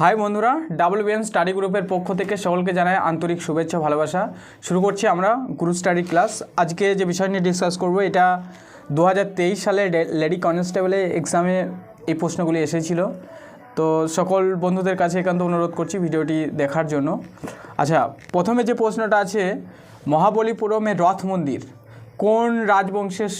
High বন্ধুরা double BN study গ্রুপের পক্ষ থেকে সকলকে জানাই আন্তরিক শুভেচ্ছা, ভালোবাসা। শুরু করছি আমরা গ্রুপ স্টাডি ক্লাস। আজকে যে বিষয় নিয়ে ডিসকাস করব, এটা দু হাজার তেইশ সালে লেডি কনস্টেবলে এক্সামে এই প্রশ্নগুলি এসেছিল। তো সকল বন্ধুদের কাছে একান্ত অনুরোধ করছি ভিডিওটি দেখার জন্য। আচ্ছা প্রথমে যে প্রশ্নটা আছে মহাবলীপুরমের রথ মন্দির কোন রাজবংশের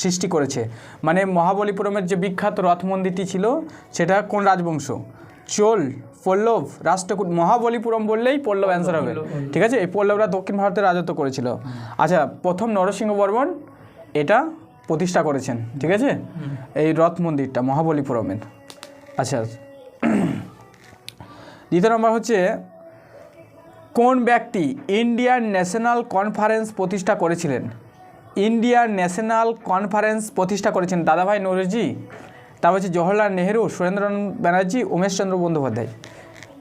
সৃষ্টি করেছে? মানে মহাবলীপুরমের যে বিখ্যাত রথ মন্দিরটি ছিল, সেটা কোন রাজবংশ? চোল পল্লব রাষ্ট্রকূট মহাবলীপুরম বললেই পল্লব অ্যান্সার হবে। ঠিক আছে? এই পল্লবরা দক্ষিণ ভারতে রাজত্ব করেছিল। আচ্ছা প্রথম নরসিংহ বর্মন এটা প্রতিষ্ঠা করেছেন ঠিক আছে? এই রথ মন্দিরটা মহাবলীপুরমের। আচ্ছা দ্বিতীয় নম্বর হচ্ছে কোন ব্যক্তি ইন্ডিয়ান ন্যাশনাল কনফারেন্স প্রতিষ্ঠা করেছিলেন? ইন্ডিয়ান ন্যাশনাল কনফারেন্স প্রতিষ্ঠা করেছেন দাদাভাই নৌরজি তারপর হচ্ছে জওহরলাল নেহেরু সুরেন্দ্রনাথ ব্যানার্জি উমেশচন্দ্র বন্দ্যোপাধ্যায়।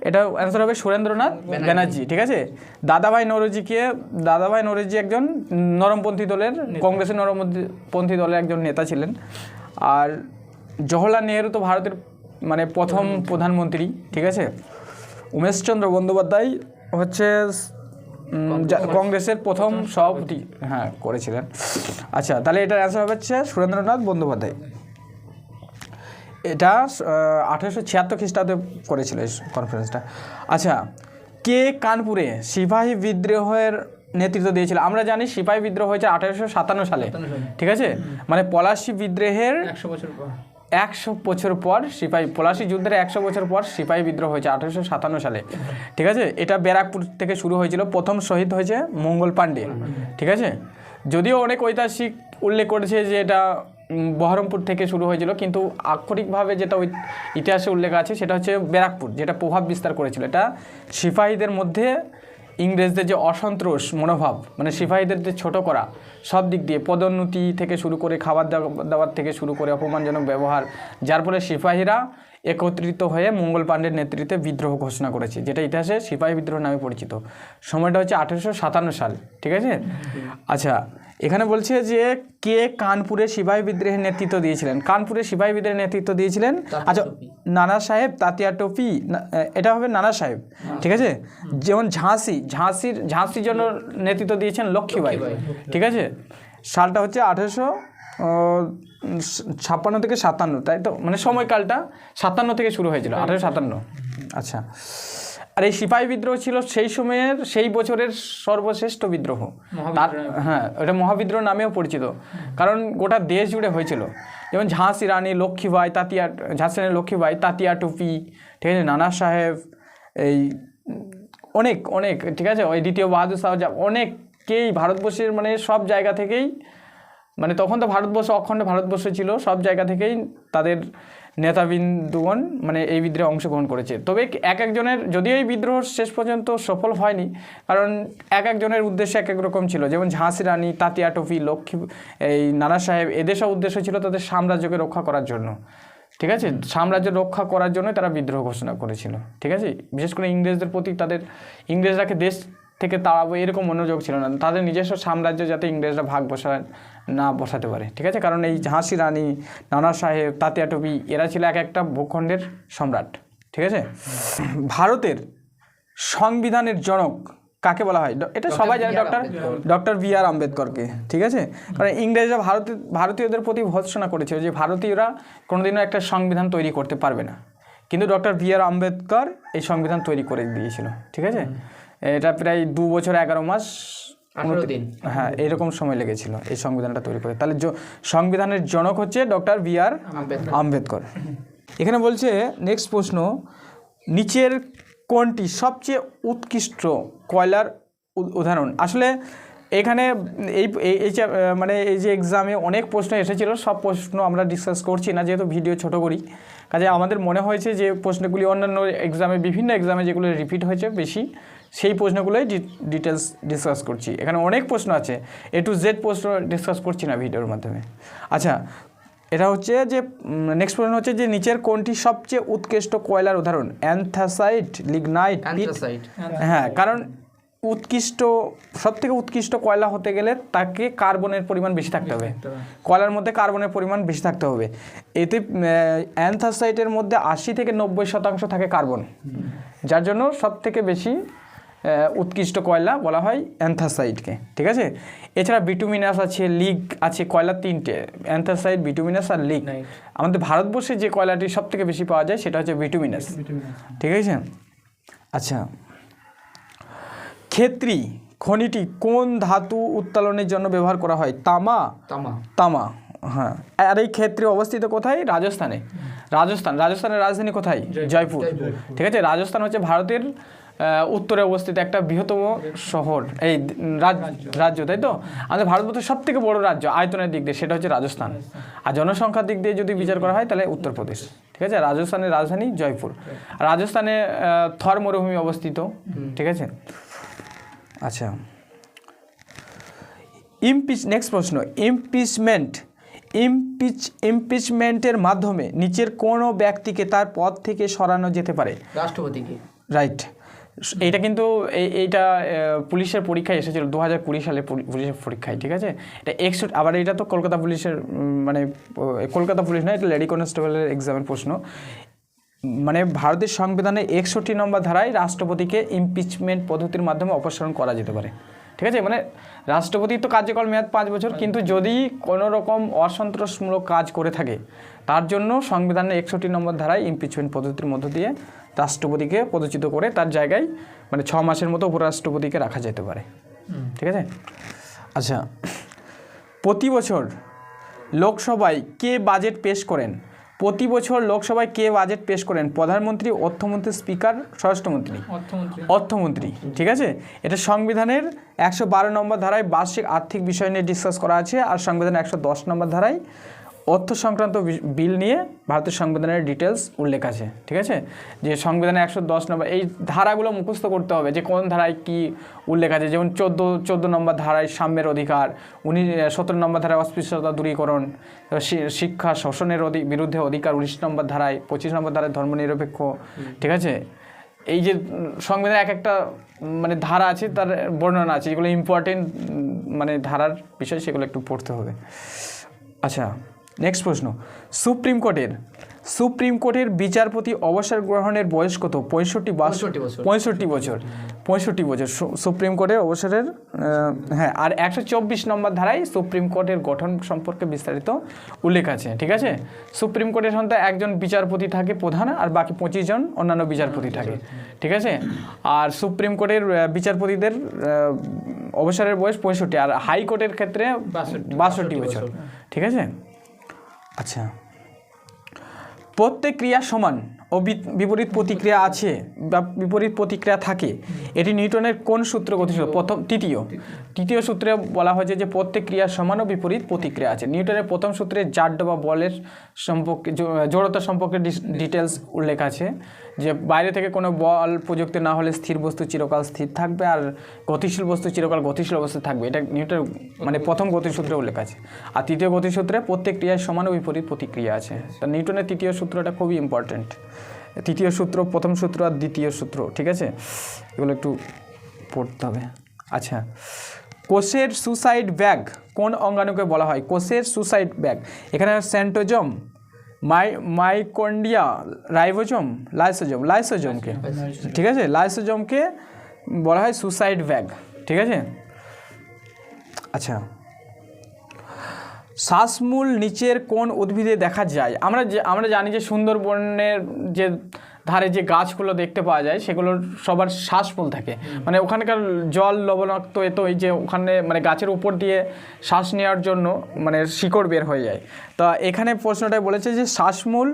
এটা অ্যান্সার হবে সুরেন্দ্রনাথ ব্যানার্জি। ঠিক আছে? দাদাভাই নৌরজিকে দাদাভাই নৌরজি একজন নরমপন্থী দলের কংগ্রেসের নরমপন্থী দলের একজন নেতা ছিলেন। আর জওহরলাল নেহেরু তো ভারতের মানে প্রথম প্রধানমন্ত্রী। ঠিক আছে? উমেশচন্দ্র বন্দ্যোপাধ্যায় হচ্ছে কংগ্রেসের প্রথম সভাপতি। হ্যাঁ করেছিলেন। আচ্ছা তাহলে এটার অ্যান্সার হবে হচ্ছে সুরেন্দ্রনাথ বন্দ্যোপাধ্যায়। এটা আঠেরোশো ছিয়াত্তর খ্রিস্টাব্দে করেছিল এই কনফারেন্সটা আচ্ছা কে কানপুরে সিপাহী বিদ্রোহের নেতৃত্ব দিয়েছিল? আমরা জানি সিপাহী বিদ্রোহ হয়েছে আঠেরোশো সাতান্ন সালে। ঠিক আছে? মানে পলাশী বিদ্রোহের একশো বছর পর। একশো বছর পর সিপাহী পলাশি যুদ্ধের একশো বছর পর সিপাহী বিদ্রোহ হয়েছে আঠেরোশো সাতান্ন সালে ঠিক আছে? এটা ব্যারাকপুর থেকে শুরু হয়েছিল প্রথম শহীদ হয়েছে মঙ্গল পাণ্ডে ঠিক আছে? যদিও অনেক ঐতিহাসিক উল্লেখ করেছে যে এটা বহরমপুর থেকে শুরু হয়েছিল, কিন্তু আক্ষরিকভাবে যেটা ওই ইতিহাসে উল্লেখ আছে সেটা হচ্ছে ব্যারাকপুর, যেটা প্রভাব বিস্তার করেছিল। এটা সিপাহীদের মধ্যে ইংরেজদের যে অসন্তোষ, মনোভাব মানে সিপাহীদের যে ছোটো করা, সব দিক দিয়ে পদোন্নতি থেকে শুরু করে, খাবার দাবার থেকে শুরু করে, অপমানজনক ব্যবহার, যার ফলে সিপাহীরা একত্রিত হয়ে মঙ্গল পাণ্ডের নেতৃত্বে বিদ্রোহ ঘোষণা করেছে যেটা ইতিহাসে সিপাহী বিদ্রোহ নামে পরিচিত। সময়টা হচ্ছে আঠেরোশো সাতান্ন সাল ঠিক আছে? আচ্ছা এখানে বলছে যে কে কানপুরে সিপাহী বিদ্রোহের নেতৃত্ব দিয়েছিলেন? কানপুরে সিপাহী বিদ্রোহের নেতৃত্ব দিয়েছিলেন? আচ্ছা নানা সাহেব তাতিয়া টপি এটা হবে নানা সাহেব ঠিক আছে? যেমন ঝাঁসি ঝাঁসির ঝাঁসির জন্য নেতৃত্ব দিয়েছেন লক্ষ্মীবাই ঠিক আছে? সালটা হচ্ছে আঠেরোশো ছাপ্পান্ন থেকে সাতান্ন তাই তো? মানে সময়কালটা সাতান্ন থেকে শুরু হয়েছিল আঠেরোশো সাতান্ন। আচ্ছা। আর এই সিপাহী বিদ্রোহ ছিল সেই সময়ের সেই বছরের সর্বশ্রেষ্ঠ বিদ্রোহ। তার হ্যাঁ ওটা মহাবিদ্রোহ নামেও পরিচিত। কারণ গোটা দেশ জুড়ে হয়েছিল। যেমন ঝাঁসি রানী লক্ষ্মীবাই তাতিয়া ঝাঁসি রানী লক্ষ্মীবাই তাতিয়া টুপি ঠিক আছে নানা সাহেব এই অনেক অনেক ঠিক আছে ওই দ্বিতীয় বাহাদুর শাহ অনেককেই ভারতবর্ষের মানে সব জায়গা থেকেই মানে তখন তো ভারতবর্ষ, অখণ্ড ভারতবর্ষ ছিল, সব জায়গা থেকেই তাদের নেতাবিন্দুগণ মানে এই বিদ্রোহে অংশগ্রহণ করেছে। তবে এক একজনের, যদিও এই বিদ্রোহ শেষ পর্যন্ত সফল হয়নি, কারণ এক একজনের উদ্দেশ্য এক এক রকম ছিল। যেমন ঝাঁসি রানী, তাতিয়া টপি, লক্ষ্মী, এই নানা সাহেব এদের সব উদ্দেশ্য ছিল তাদের সাম্রাজ্যকে রক্ষা করার জন্য। ঠিক আছে? সাম্রাজ্য রক্ষা করার জন্য তারা বিদ্রোহ ঘোষণা করেছিল। ঠিক আছে? বিশেষ করে ইংরেজদের প্রতি তাদের ইংরেজরাকে দেশ থেকে তাড়াবো এরকম মনোযোগ ছিল না। তাদের নিজস্ব সাম্রাজ্য যাতে ইংরেজরা ভাগ বসা না বসাতে পারে ঠিক আছে? কারণ এই ঝাঁসি রানী নানা সাহেব তাতিয়া টুপি এরা ছিল এক একটা ভূখণ্ডের সম্রাট ঠিক আছে? ভারতের সংবিধানের জনক কাকে বলা হয়? এটা সবাই জানে ডক্টর ডক্টর বি আর আম্বেদকরকে ঠিক আছে? কারণ ইংরেজরা ভারত ভারতীয়দের প্রতি ভৎসনা করেছিল যে ভারতীয়রা কোনোদিনও একটা সংবিধান তৈরি করতে পারবে না। কিন্তু ডক্টর বি আর আম্বেদকর এই সংবিধান তৈরি করে দিয়েছিল ঠিক আছে? এটা প্রায় দু বছর এগারো মাস দিন। হ্যাঁ এরকম সময় লেগেছিল এই সংবিধানটা তৈরি করে তাহলে সংবিধানের জনক হচ্ছে ডক্টর বি আর আম্বেদকর। এখানে বলছে নেক্সট প্রশ্ন নিচের কোনটি সবচেয়ে উৎকৃষ্ট কয়লার উদাহরণ? আসলে এখানে এই এই- মানে এই যে এক্সামে অনেক প্রশ্ন এসেছিল সব প্রশ্ন আমরা ডিসকাস করছি না যেহেতু ভিডিও ছোট করি। কাজে আমাদের মনে হয়েছে যে প্রশ্নগুলি অন্যান্য এক্সামে বিভিন্ন এক্সামে যেগুলো রিপিট হয়েছে বেশি সেই প্রশ্নগুলোই ডিটেলস ডিসকাস করছি। এখানে অনেক প্রশ্ন আছে এ টু জেড প্রশ্ন ডিসকাস করছি না ভিডিওর মাধ্যমে। আচ্ছা এটা হচ্ছে যে নেক্সট প্রশ্ন হচ্ছে যে নিচের কোনটি সবচেয়ে উৎকৃষ্ট কয়লার উদাহরণ? অ্যান্থাসাইট লিগনাইট হ্যাঁ কারণ উৎকৃষ্ট সব থেকে উৎকৃষ্ট কয়লা হতে গেলে তাকে কার্বনের পরিমাণ বেশি থাকতে হবে। কয়লার মধ্যে কার্বনের পরিমাণ বেশি থাকতে হবে। এতে অ্যান্থাসাইটের মধ্যে আশি থেকে নব্বই শতাংশ থাকে কার্বন। যার জন্য সব থেকে বেশি উৎকৃষ্ট কয়লা বলা হয় অ্যান্থাসাইডকে ঠিক আছে? এছাড়া বিটুমিনাস আছে লিগ আছে কয়লা তিনটে অ্যান্থাসাইড বিটুমিনাস আর লিগ আমাদের ভারতবর্ষে যে কয়লাটি সব থেকে বেশি পাওয়া যায় সেটা হচ্ছে বিটুমিনাস ঠিক আছে? আচ্ছা ক্ষেত্রী খনিটি কোন ধাতু উত্তোলনের জন্য ব্যবহার করা হয়? তামা? তামা। তামা হ্যাঁ। আর এই ক্ষেত্রে অবস্থিত কোথায়? রাজস্থানে। রাজস্থান রাজস্থানের রাজধানী কোথায়? জয়পুর। ঠিক আছে? রাজস্থান হচ্ছে ভারতের উত্তরে অবস্থিত একটা বৃহত্তম শহর। এই রাজ- রাজ্য। তাই তো? আমাদের ভারতবর্ষের সব থেকে বড় রাজ্য আয়তনের দিক দিয়ে সেটা হচ্ছে রাজস্থান। আর জনসংখ্যার দিক দিয়ে যদি বিচার করা হয় তাহলে উত্তরপ্রদেশ। ঠিক আছে? রাজস্থানের রাজধানী জয়পুর। রাজস্থানে থর মরুভূমি অবস্থিত। ঠিক আছে? আচ্ছা। ইমপিচ নেক্সট প্রশ্ন। ইমপিচমেন্ট ইমপিচ ইমপিচমেন্টের মাধ্যমে নিচের কোনো ব্যক্তিকে তার পদ থেকে সরানো যেতে পারে? রাষ্ট্রপতিকে রাইট এইটা কিন্তু এই- এইটা পুলিশের পরীক্ষায় এসেছিল দু হাজার কুড়ি সালে পুলি- পুলিশের পরীক্ষায় ঠিক আছে? এটা একশো আবার এটা তো কলকাতা পুলিশের মানে কলকাতা পুলিশ নয় এটা লেডি কনস্টেবলের এক্সামের প্রশ্ন। মানে ভারতের সংবিধানে একষট্টি নম্বর ধারায় রাষ্ট্রপতিকে ইমপিচমেন্ট পদ্ধতির মাধ্যমে অপসারণ করা যেতে পারে। ঠিক আছে? মানে রাষ্ট্রপতির তো কার্যকাল মেয়াদ পাঁচ বছর কিন্তু যদি কোনো রকম অসন্তোষমূলক কাজ করে থাকে তার জন্য সংবিধানের একষট্টি নম্বর ধারায় ইমপিচমেন্ট পদ্ধতির মধ্য দিয়ে রাষ্ট্রপতিকে পদচ্যুত করে তার জায়গায় মানে ছ মাসের মতো উপরাষ্ট্রপতিকে রাখা যেতে পারে। ঠিক আছে? আচ্ছা প্রতি বছর লোকসভায় কে বাজেট পেশ করেন? প্রতি বছর লোকসভায় কে বাজেট পেশ করেন? প্রধানমন্ত্রী অর্থমন্ত্রী স্পিকার স্বরাষ্ট্রমন্ত্রী? অর্থমন্ত্রী। ঠিক আছে? এটা সংবিধানের একশো বারো নম্বর ধারায় বার্ষিক আর্থিক বিষয় নিয়ে ডিসকাস করা আছে আর সংবিধানের একশো দশ নম্বর ধারায় অর্থ সংক্রান্ত বিল নিয়ে ভারতের সংবিধানের ডিটেলস উল্লেখ আছে ঠিক আছে? যে সংবিধানের একশো দশ নম্বর এই ধারাগুলো মুখস্থ করতে হবে যে কোন ধারায় কি উল্লেখ আছে? যেমন চোদ্দ চোদ্দ নম্বর ধারায় সাম্যের অধিকার উনি সতেরো নম্বর ধারায় অস্পৃশ্যতা দূরীকরণ শিক্ষা শোষণের বিরুদ্ধে অধিকার উনিশ নম্বর ধারায় পঁচিশ নম্বর ধারায় ধর্মনিরপেক্ষ ঠিক আছে? এই যে সংবিধানে এক একটা মানে ধারা আছে তার বর্ণনা আছে যেগুলো ইম্পর্টেন্ট মানে ধারার বিষয় সেগুলো একটু পড়তে হবে। আচ্ছা নেক্সট প্রশ্ন. সুপ্রিম কোর্টের সুপ্রিম কোর্টের বিচারপতি অবসর গ্রহণের বয়স কত? পঁয়ষট্টি বা 65 বছর। পঁয়ষট্টি বছর। পঁয়ষট্টি বছর। সুপ্রিম কোর্টের অবসরের হ্যাঁ আর একশো চব্বিশ নম্বর ধারায় সুপ্রিম কোর্টের গঠন সম্পর্কে বিস্তারিত উল্লেখ আছে ঠিক আছে? সুপ্রিম কোর্টের সন্ধ্যা একজন বিচারপতি থাকে প্রধান আর বাকি পঁচিশ জন অন্যান্য বিচারপতি থাকে ঠিক আছে? আর সুপ্রিম কোর্টের বিচারপতিদের অবসরের বয়স পঁয়ষট্টি আর হাইকোর্টের ক্ষেত্রে। বাষট্টি বছর। ঠিক আছে? আচ্ছা। প্রত্যেক ক্রিয়া সমান ও বিপরীত প্রতিক্রিয়া আছে বা বিপরীত প্রতিক্রিয়া থাকে। এটি নিউটনের কোন সূত্র গতিশীল প্রথম, তৃতীয়। তৃতীয় সূত্রে বলা হয়েছে যে প্রত্যেক ক্রিয়া সমান ও বিপরীত প্রতিক্রিয়া আছে। নিউটনের প্রথম সূত্রে জাড্য বা বলের সম্পর্কে জড়তা সম্পর্কে ডিটেলস উল্লেখ আছে। যে বাইরে থেকে কোনো বল প্রযুক্তি না হলে স্থির বস্তু চিরকাল স্থির থাকবে আর গতিশীল বস্তু চিরকাল গতিশীল অবস্থায় থাকবে। এটা নিউটনের মানে প্রথম গতিসূত্রে উল্লেখ আছে। আর তৃতীয় গতিসূত্রে প্রত্যেক ক্রিয়ায় সমান বিপরীত প্রতিক্রিয়া আছে। তা নিউটনের তৃতীয় সূত্রটা খুবই ইম্পর্ট্যান্ট তৃতীয় সূত্র, প্রথম সূত্র আর দ্বিতীয় সূত্র, ঠিক আছে? এগুলো একটু পড়তে হবে। আচ্ছা কোষের সুসাইড ব্যাগ কোন অঙ্গাণুকে বলা হয়? কোষের সুসাইড ব্যাগ এখানে সেন্টোজম মাই মাইকন্ডিয়া রাইবোজম লাইসোজম লাইসোজমকে ঠিক আছে? লাইসোজমকে বলা হয় সুসাইড ব্যাগ। ঠিক আছে? আচ্ছা। শ্বাসমূল নিচের কোন উদ্ভিদে দেখা যায়? আমরা যে আমরা জানি যে সুন্দরবনের যে ধারে যে গাছগুলো দেখতে পাওয়া যায় সেগুলোর সবার শ্বাসফুল থাকে। মানে ওখানকার জল লবণাক্ত এত এই যে ওখানে মানে গাছের উপর দিয়ে শ্বাস নেওয়ার জন্য মানে শিকড় বের হয়ে যায়। তা এখানে প্রশ্নটায় বলেছে যে শ্বাসমূল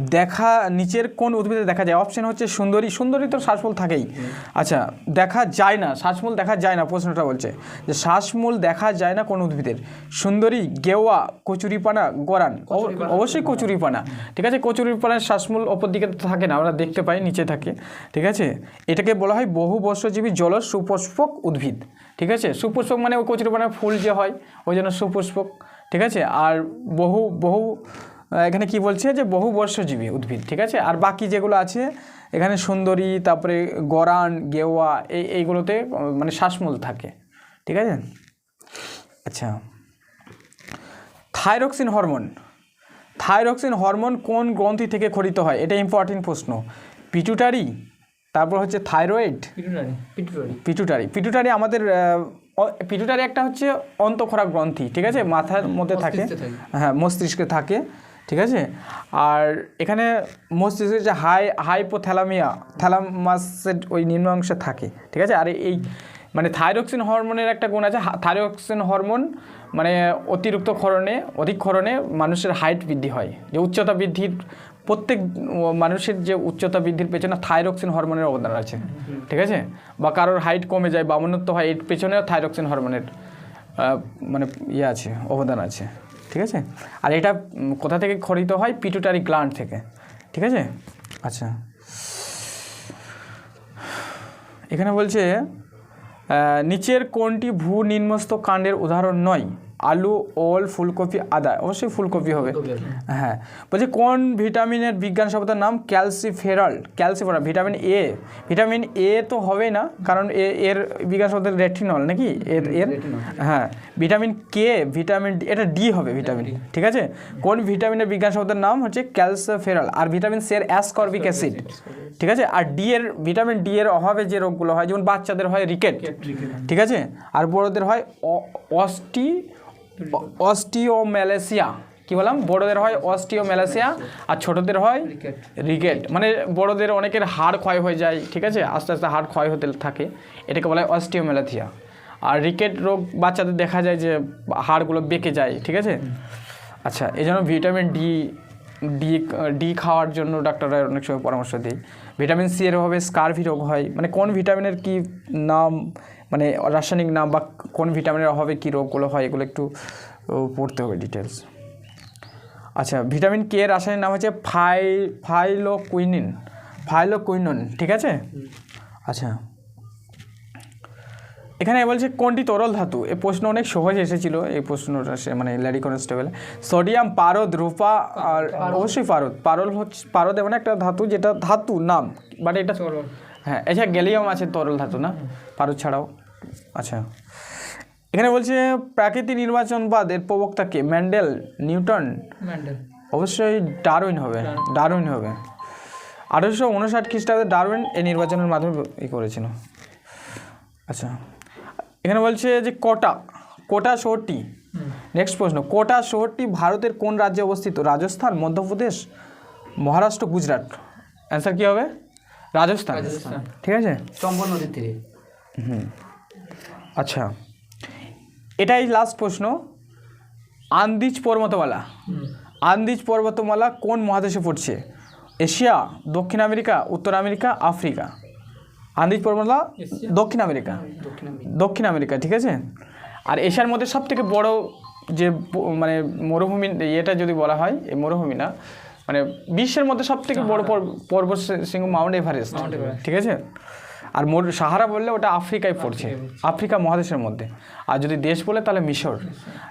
দেখা নিচের কোন উদ্ভিদে দেখা যায়? অপশন হচ্ছে সুন্দরী। সুন্দরী তো শ্বাসমূল থাকেই। আচ্ছা দেখা যায় না। শ্বাসমূল দেখা যায় না প্রশ্নটা বলছে। যে শ্বাসমূল দেখা যায় না কোন উদ্ভিদের? সুন্দরী গেওয়া কচুরিপানা গরান। অব- অবশ্যই কচুরিপানা। ঠিক আছে কচুরিপানার শ্বাসমূল ওপর দিকে তো থাকে না আমরা দেখতে পাই নিচে থাকে। ঠিক আছে? এটাকে বলা হয় বহু বর্ষজীবী জল সুপুষ্পক উদ্ভিদ। ঠিক আছে? সুপুষ্পক মানে ওই কচুরিপানার ফুল যে হয় ওই জন্য সুপুষ্পক। ঠিক আছে? আর বহু বহু এখানে কি বলছে যে বহু বর্ষজীবী উদ্ভিদ ঠিক আছে? আর বাকি যেগুলো আছে এখানে সুন্দরী তারপরে গরান গেওয়া এই এইগুলোতে মানে শ্বাসমূল থাকে ঠিক আছে? আচ্ছা। Thyroxine hormone. থাইরক্সিন হরমোন কোন গ্রন্থি থেকে খরিত হয়? এটা ইম্পর্টেন্ট প্রশ্ন। পিটুটারি তারপর হচ্ছে থাইরয়েড। Pituitary pituitary. আমাদের পিটুটারি একটা হচ্ছে অন্তঃক্ষরা গ্রন্থি ঠিক আছে? মাথার মধ্যে থাকে। হ্যাঁ মস্তিষ্কে থাকে। ঠিক আছে? আর এখানে মস্তিষ্কের যে হাই হাইপোথ্যালামিয়া থ্যালামাসের ওই নিম্ন অংশে থাকে, ঠিক আছে? আর এই মানে থাইরক্সিন হরমোনের একটা গুণ আছে থাইরক্সিন হরমোন মানে অতিরিক্ত ক্ষরণে, অধিক ক্ষরণে মানুষের হাইট বৃদ্ধি হয়। যে উচ্চতা বৃদ্ধির প্রত্যেক মানুষের যে উচ্চতা বৃদ্ধির পেছনে থাইরক্সিন হরমোনের অবদান আছে, ঠিক আছে? বা কারোর হাইট কমে যায় বা বামনত্ব হয়, এর পেছনেও থাইরক্সিন হরমোনের মানে ইয়ে আছে, অবদান আছে। ঠিক আছে? আর এটা কোথা থেকে খরিত হয়? পিটুটারি গ্ল্যান্ড থেকে। ঠিক আছে? আচ্ছা। এখানে বলছে নিচের কোনটি ভূ নিম্নস্থ কাণ্ডের উদাহরণ নয়? আলু ওল ফুলকপি আদা। অবশ্যই ফুলকপি হবে। হ্যাঁ। বলছি কোন ভিটামিনের বিজ্ঞান শব্দের নাম? Calciferol calciferol vitamin A. Vitamin A তো হবেই না কারণ এ এর বিজ্ঞান শব্দের রেটিনল নাকি? এর এর হ্যাঁ। Vitamin K? ভিটামিন ডি এটা ডি হবে ভিটামিন। ঠিক আছে? কোন ভিটামিনের বিজ্ঞান শব্দের নাম হচ্ছে ক্যালসিফেরল? আর ভিটামিন সি এর অ্যাসকর্বিক অ্যাসিড। ঠিক আছে? আর ডি এর ভিটামিন ডি এর অভাবে যে রোগগুলো হয় যেমন বাচ্চাদের হয় রিকেট। ঠিক আছে? আর বড়দের হয় অস্টি অস্টিওম্যালেসিয়া। কি বললাম? বড়দের হয় অস্টিওম্যালেসিয়া আর ছোটদের হয়. রিকেট। মানে বড়দের অনেকের হাড় ক্ষয় হয়ে যায় ঠিক আছে? আস্তে আস্তে হাড় ক্ষয় হতে থাকে। এটাকে বলা হয় অস্টিওম্যালেথিয়া। আর রিকেট রোগ বাচ্চাদের দেখা যায় যে হাড়গুলো বেঁকে যায় ঠিক আছে? আচ্ছা এই জন্য ভিটামিন ডি ডি ডি খাওয়ার জন্য ডাক্তাররা অনেক সময় পরামর্শ দেয়। ভিটামিন সি এর অভাবে স্কারভি রোগ হয়। মানে কোন ভিটামিনের কি নাম মানে রাসায়নিক নাম বা কোন ভিটামিনের অভাবে কী রোগগুলো হয় এগুলো একটু পড়তে হবে ডিটেলস আচ্ছা ভিটামিন কে এর রাসায়নিক নাম হচ্ছে ফাই ফাইলোকুইনিন ফাইলোকুইনন ঠিক আছে? আচ্ছা। এখানে বলছে কোনটি তরল ধাতু? এই প্রশ্ন অনেক সহজ এসেছিল এই প্রশ্নটা সে মানে ল্যাডি কনস্টেবল সোডিয়াম পারদ রূপা আর অবশ্যই পারদ। পারল হচ্ছে পারদ এমন একটা ধাতু যেটা ধাতু নাম বাট এটা তরল। হ্যাঁ এছাড়া গ্যালিয়াম আছে তরল ধাতু না? পারদ ছাড়াও। আচ্ছা। এখানে বলছে প্রাকৃতিক নির্বাচনবাদ এর প্রবক্তাকে ম্যান্ডেল নিউটন? ম্যান্ডেল। অবশ্যই ডারউইন হবে। ডারউইন। হবে। আঠারোশো উনষাট খ্রিস্টাব্দে ডারউইন এই নির্বাচনের মাধ্যমে ই করেছিল। আচ্ছা। এখানে বলছে যে কোটা কোটা শহরটি? নেক্সট প্রশ্ন কোটা শহরটি ভারতের কোন রাজ্যে অবস্থিত? রাজস্থান মধ্যপ্রদেশ মহারাষ্ট্র গুজরাট? অ্যান্সার কী হবে? রাজস্থান। ঠিক আছে? চম্বল নদীর তীরে। হুম। আচ্ছা। এটাই লাস্ট প্রশ্ন। আন্দিজ পর্বতমালা। আন্দিজ পর্বতমালা কোন মহাদেশে পড়ছে এশিয়া দক্ষিণ আমেরিকা উত্তর আমেরিকা আফ্রিকা? আন্দিজ পর্বতমালা দক্ষিণ আমেরিকা। দক্ষিণ আমেরিকা। ঠিক আছে? আর এশিয়ার মধ্যে সব থেকে বড় যে মানে মরুভূমি এটা যদি বলা হয় এই মরুভূমি না মানে বিশ্বের মধ্যে সব থেকে বড় পর- পর্বত শৃঙ্গ মাউন্ট এভারেস্ট ঠিক আছে? আর মোর সাহারা বললে ওটা আফ্রিকায় পড়ছে। আফ্রিকা মহাদেশের মধ্যে। আর যদি দেশ বলে তাহলে মিশর।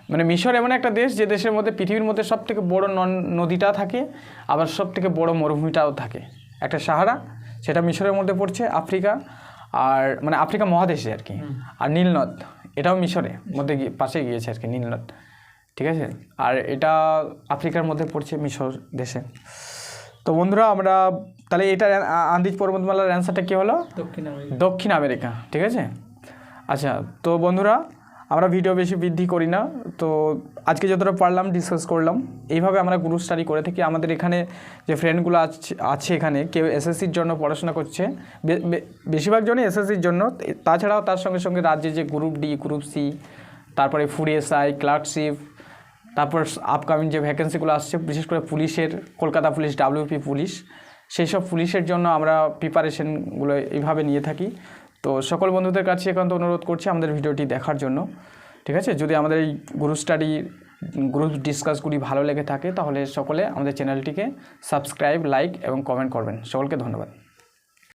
মানে মিশর এমন একটা দেশ যে দেশের মধ্যে পৃথিবীর মধ্যে সব থেকে বড় নন- নদীটা থাকে আবার সব থেকে বড় মরুভূমিটাও থাকে। একটা সাহারা সেটা মিশরের মধ্যে পড়ছে আফ্রিকা আর মানে আফ্রিকা মহাদেশে আর কি। আর নীলনদ এটাও মিশরে মধ্যে গিয়ে পাশে গিয়েছে আর কি নীলনদ। ঠিক আছে? আর এটা আফ্রিকার মধ্যে পড়ছে মিশর দেশে। তো বন্ধুরা আমরা তাহলে এটা আন্দিজ পর্বতমালার অ্যান্সারটা কী হলো? দক্ষিণ আমেরিকা। দক্ষিণ আমেরিকা ঠিক আছে? আচ্ছা তো বন্ধুরা আমরা ভিডিও বেশি বৃদ্ধি করি না। তো আজকে যতটা পারলাম ডিসকাস করলাম। এইভাবে আমরা গ্রুপ স্টাডি করে থাকি। আমাদের এখানে যে ফ্রেন্ডগুলো আছে আছে এখানে কেউ এসএসসির জন্য পড়াশোনা করছে। বেশিরভাগ জনই এসএসসির জন্য। তাছাড়াও তার সঙ্গে সঙ্গে রাজ্যে যে গ্রুপ ডি গ্রুপ সি তারপরে ফুড এসআই ক্লার্কশিপ তারপর আপকামিং যে ভ্যাকেন্সিগুলো আসছে, বিশেষ করে পুলিশের, কলকাতা পুলিশ ডাব্লিউপি পুলিশ, সেই সব পুলিশের জন্য আমরা প্রিপারেশনগুলো এইভাবে নিয়ে থাকি। তো সকল বন্ধুদের কাছে একান্ত অনুরোধ করছি আমাদের ভিডিওটি দেখার জন্য, ঠিক আছে? যদি আমাদের এই গ্রুপ স্টাডি গ্রুপ ডিসকাসগুলি ভালো লেগে থাকে, তাহলে সকলে আমাদের চ্যানেলটিকে সাবস্ক্রাইব লাইক এবং কমেন্ট করবেন। সকলকে ধন্যবাদ।